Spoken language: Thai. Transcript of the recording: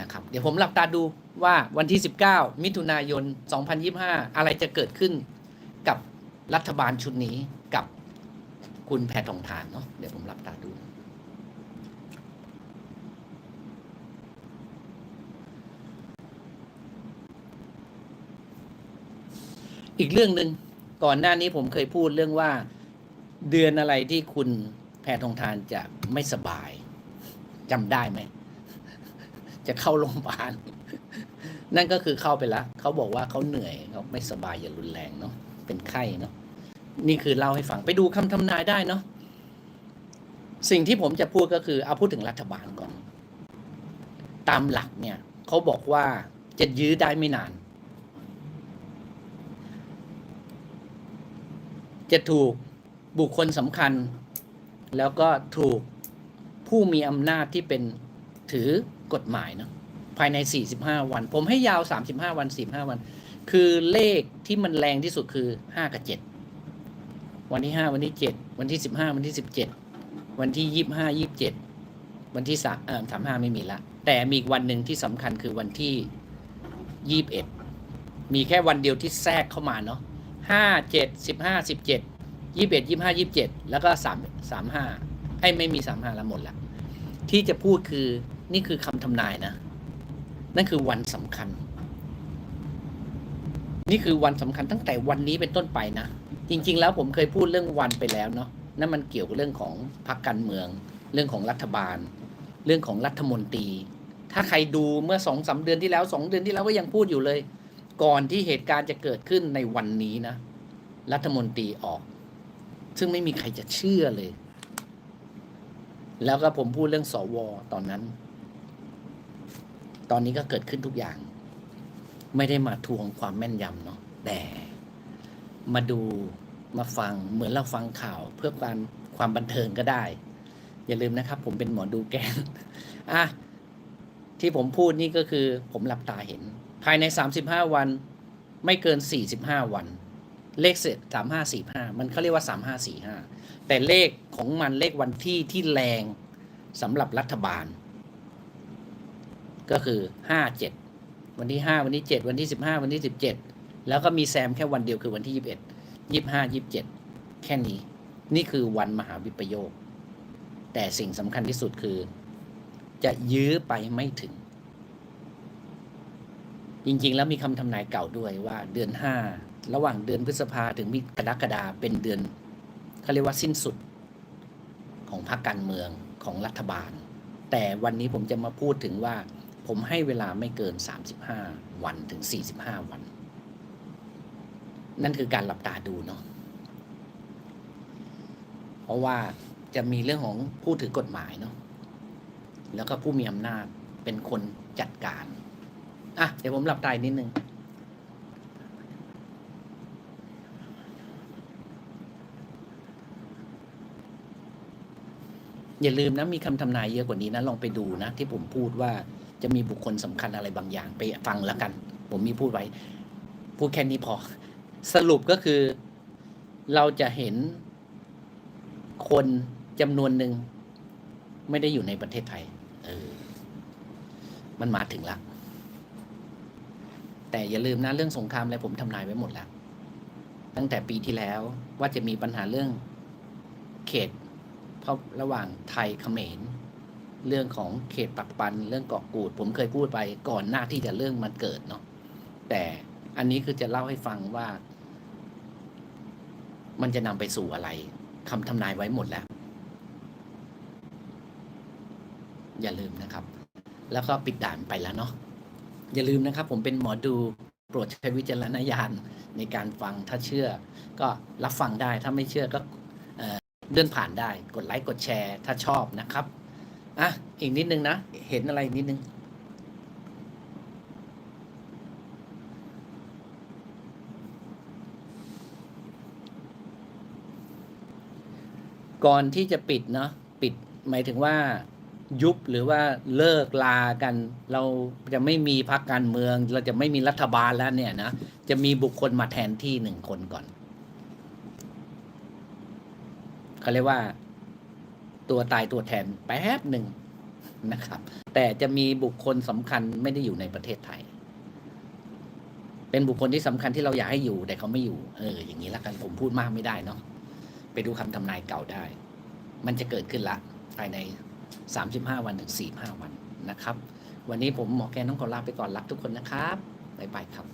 นะครับเดี๋ยวผมหลับตาดูว่าวันที่ 19 มิถุนายน 2025 อะไรจะเกิดขึ้นกับรัฐบาลชุดนี้กับคุณแพทองทานเนาะเดี๋ยวผมหลับตาดู อีกเรื่องหนึ่งก่อนหน้านี้ผมเคยพูดเรื่องว่าเดือนอะไรที่คุณแพทองทานจะไม่สบายจำได้ไหม จะเข้าโรงพยาบาล นั่นก็คือเข้าไปแล้วเขาบอกว่าเขาเหนื่อยเขาไม่สบายอย่ารุนแรงเนาะเป็นไข้เนาะนี่คือเล่าให้ฟังไปดูคำทำนายได้เนาะสิ่งที่ผมจะพูดก็คือเอาพูดถึงรัฐบาลก่อน ตามหลักเนี่ยเขาบอกว่าจะยื้อได้ไม่นาน จะถูกบุคคลสำคัญ แล้วก็ถูกผู้มีอำนาจที่เป็นถือ กฎหมายเนาะภายใน 45 วัน ผมให้ยาว 35 วัน 45 วัน คือเลขที่มันแรงที่สุดคือ 5 กับ 7 วันที่ 5 วันที่ 7 วันที่ 15 วันที่ 17 วันที่ 25 27 วันที่สามเอ่อ35 ไม่มีละ แต่มีอีกวันหนึ่งที่สำคัญคือวันที่ 21 มีแค่วันเดียวที่แทรกเข้ามาเนาะห้าเจ็ดสิบห้าสิบเจ็ดยี่สิบเอ็ดยี่ห้ายี่สิบเจ็ดแล้วก็สามสามห้าไอ้ไม่มีสามห้าแล้วหมดละที่จะพูดคือ นี่คือคำทำนายนะ นั่นคือวันสำคัญ นี่คือวันสำคัญตั้งแต่วันนี้เป็นต้นไปนะ จริง ๆ แล้วผมเคยพูดเรื่องวันไปแล้วเนาะนั่นมันเกี่ยวกับเรื่องของพรรคการเมือง เรื่องของรัฐบาล เรื่องของรัฐมนตรี ถ้าใครดูเมื่อสองสาเดือนที่แล้วสองเดือนที่แล้วก็ยังพูดอยู่เลย ก่อนที่เหตุการณ์จะเกิดขึ้นในวันนี้นะ รัฐมนตรีออก ซึ่งไม่มีใครจะเชื่อเลย แล้วก็ผมพูดเรื่องสวตอนนั้น ตอนนี้ก็เกิดขึ้นทุกอย่าง ไม่ได้มาทวงความแม่นยำเนาะแต่มาดูมาฟังเหมือนเราฟังข่าว เพื่อการความบันเทิงก็ได้ อย่าลืมนะครับ ผมเป็นหมอดูแกนอะที่ผมพูดนี่ก็คือ ผมหลับตาเห็น ภายใน 35 วัน ไม่เกิน 45 วัน เลขเสร็จ3545 มันเขาเรียกว่า 3545 แต่เลขของมันเลขวันที่ที่แรงสำหรับรัฐบาล ก็คือ57วันที่5วันที่7วันที่15วันที่17แล้วก็มีแซมแค่วันเดียวคือวันที่21 25 27แค่นี้ นี่คือวันมหาวิปโยค แต่สิ่งสำคัญที่สุดคือ จะยื้อไปไม่ถึง จริงๆ แล้วมีคำทำนายเก่าด้วยว่าเดือนห้าระหว่างเดือนพฤษภาถึงมิกรกฎาเป็นเดือนเขาเรียกว่าสิ้นสุด ของพรรคการเมืองของรัฐบาล แต่วันนี้ผมจะมาพูดถึงว่า ผมให้เวลาไม่เกิน 35 วันถึง 45 วัน นั่นคือการหลับตาดูเนาะเพราะว่าจะมีเรื่องของผู้ถือกฎหมายเนาะแล้วก็ผู้มีอำนาจเป็นคนจัดการอะเดี๋ยวผมหลับตาอีกนิดนึงอย่าลืมนะมีคำทำนายเยอะกว่านี้นะ ลองไปดูนะ ที่ผมพูดว่า จะมีบุคคลสำคัญอะไรบางอย่างไปฟังแล้วกัน ผมมีพูดไว้ พูดแค่นี้พอ สรุปก็คือเราจะเห็นคนจำนวนหนึ่งไม่ได้อยู่ในประเทศไทย เออ มันมาถึงแล้วแต่อย่าลืมนะเรื่องสงครามอะไรผมทำนายไว้หมดแล้ว ตั้งแต่ปีที่แล้วว่าจะมีปัญหาเรื่องเขตเพราะระหว่างไทยเขมร เรื่องของเขตปักปันเรื่องเกาะกูด ผมเคยพูดไปก่อนหน้าที่จะเรื่องมันเกิดเนาะแต่อันนี้คือจะเล่าให้ฟังว่า มันจะนำไปสู่อะไรคำทำนายไว้หมดแล้ว อย่าลืมนะครับ แล้วก็ปิดด่านไปแล้วเนาะอย่าลืมนะครับ ผมเป็นหมอดูโปรดใช้วิจารณญาณในการฟังถ้าเชื่อ ก็รับฟังได้ถ้าไม่เชื่อก็เอ่อเลื่อนผ่านได้ กดไลค์กดแชร์ ถ้าชอบนะครับ อะ อีกนิดนึงนะ เห็นอะไรอีกนิดนึง ก่อนที่จะปิดเนาะปิดหมายถึงว่ายุบหรือว่าเลิกลากัน เราจะไม่มีพรรคการเมือง เราจะไม่มีรัฐบาลแล้วเนี่ยนะจะมีบุคคลมาแทนที่หนึ่งคนก่อนเขาเรียกว่า ตัวตายตัวแทนแป๊บหนึ่งนะครับ แต่จะมีบุคคลสำคัญไม่ได้อยู่ในประเทศไทย เป็นบุคคลที่สำคัญที่เราอยากให้อยู่แต่เขาไม่อยู่ เออ อย่างนี้ละกันผมพูดมากไม่ได้เนาะไปดูคำทำนายเก่าได้ มันจะเกิดขึ้นละภายใน 35 วันถึง45 วันนะครับ วันนี้ผมหมอแกนต้องขอลาไปก่อนรักทุกคนนะครับบ๊ายบายครับ